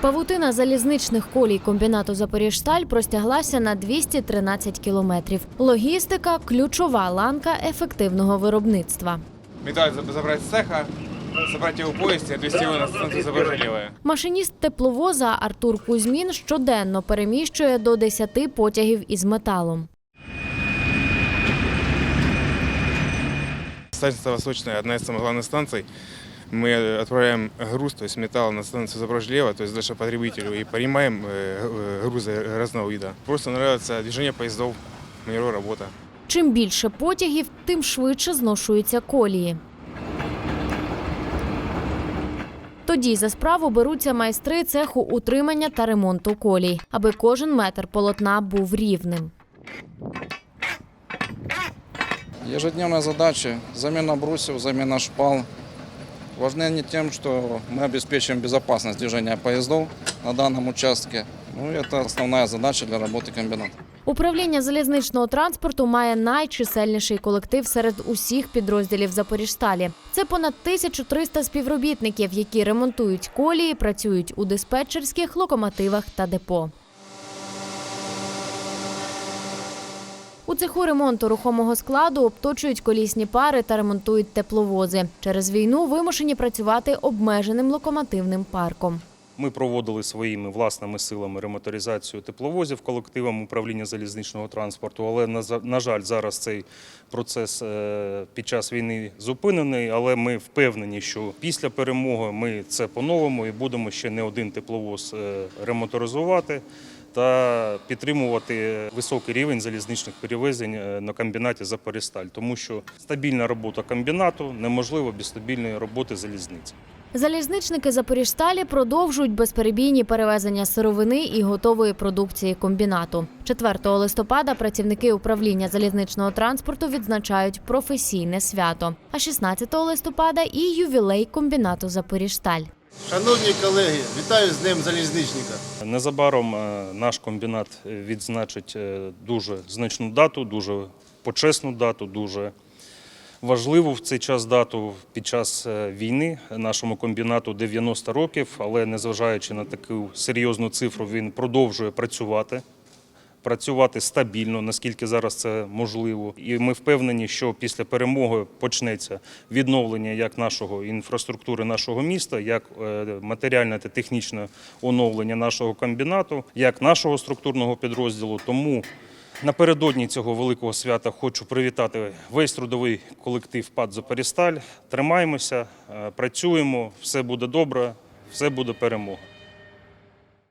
Павутина залізничних колій комбінату Запоріжсталь простяглася на 213 кілометрів. Логістика ключова ланка ефективного виробництва. Металл заб- забрать с цеха, собрать его поезд и отвезти его на станцию Запорожье-Левая. Машиніст тепловоза Артур Кузьмін щоденно переміщує до 10 потягів із металом. Станция Восточная, одна из самых главных станций Мы отправляем груз, то есть металл на станцию Запорожье-Лева, то есть дальше потребителю, и понимаем э, г- грузы разного вида. Просто нравится движение поездов, метро, работа. Чим більше потягів, тим швидше зношуються колії. Тоді за справу беруться майстри цеху утримання та ремонту колій, аби кожен метр полотна був рівним. Ежедневная задача – замена брусьев, замена шпал. Важны они тем, что мы обеспечиваем безопасность движения поездов на данном участке. Ну, это основная задача для работы комбината. Управління залізничного транспорту має найчисельніший колектив серед усіх підрозділів Запоріжсталі. Це понад 1300 співробітників, які ремонтують колії, працюють у диспетчерських локомотивах та депо. У цеху ремонту рухомого складу обточують колісні пари та ремонтують тепловози. Через війну вимушені працювати обмеженим локомотивним парком. Ми проводили своїми власними силами ремоторизацію тепловозів колективом управління залізничного транспорту, але на жаль, зараз цей процес е, під час війни зупинений. Але ми впевнені, що після перемоги ми це поновимо і будемо ще не один тепловоз е, ремоторизувати та підтримувати високий рівень залізничних перевезень е, на комбінаті Запорісталь, тому що стабільна робота комбінату неможлива без стабільної роботи залізниці. Залізничники Запоріжсталі продовжують безперебійні перевезення сировини і готової продукції комбінату. 4 листопада працівники управління залізничного транспорту відзначають професійне свято. А 16 листопада і ювілей комбінату Запоріжсталь. Шановні колеги, вітаю з Днем залізничника. Незабаром е, наш комбінат відзначить е, дуже значну дату, дуже почесну дату, дуже важливу в цей час дату під час е, війни нашому комбінату 90 років, але незважаючи на таку серйозну цифру, він продовжує працювати. Працювати стабільно, наскільки зараз це можливо, і ми впевнені, що після перемоги почнеться відновлення як нашого інфраструктури нашого міста, як е, матеріальне та технічне оновлення нашого комбінату, як нашого структурного підрозділу. Тому напередодні цього великого свята хочу привітати весь трудовий колектив ПАД Запорісталь. Тримаємося, е, працюємо, все буде добре, все буде перемога.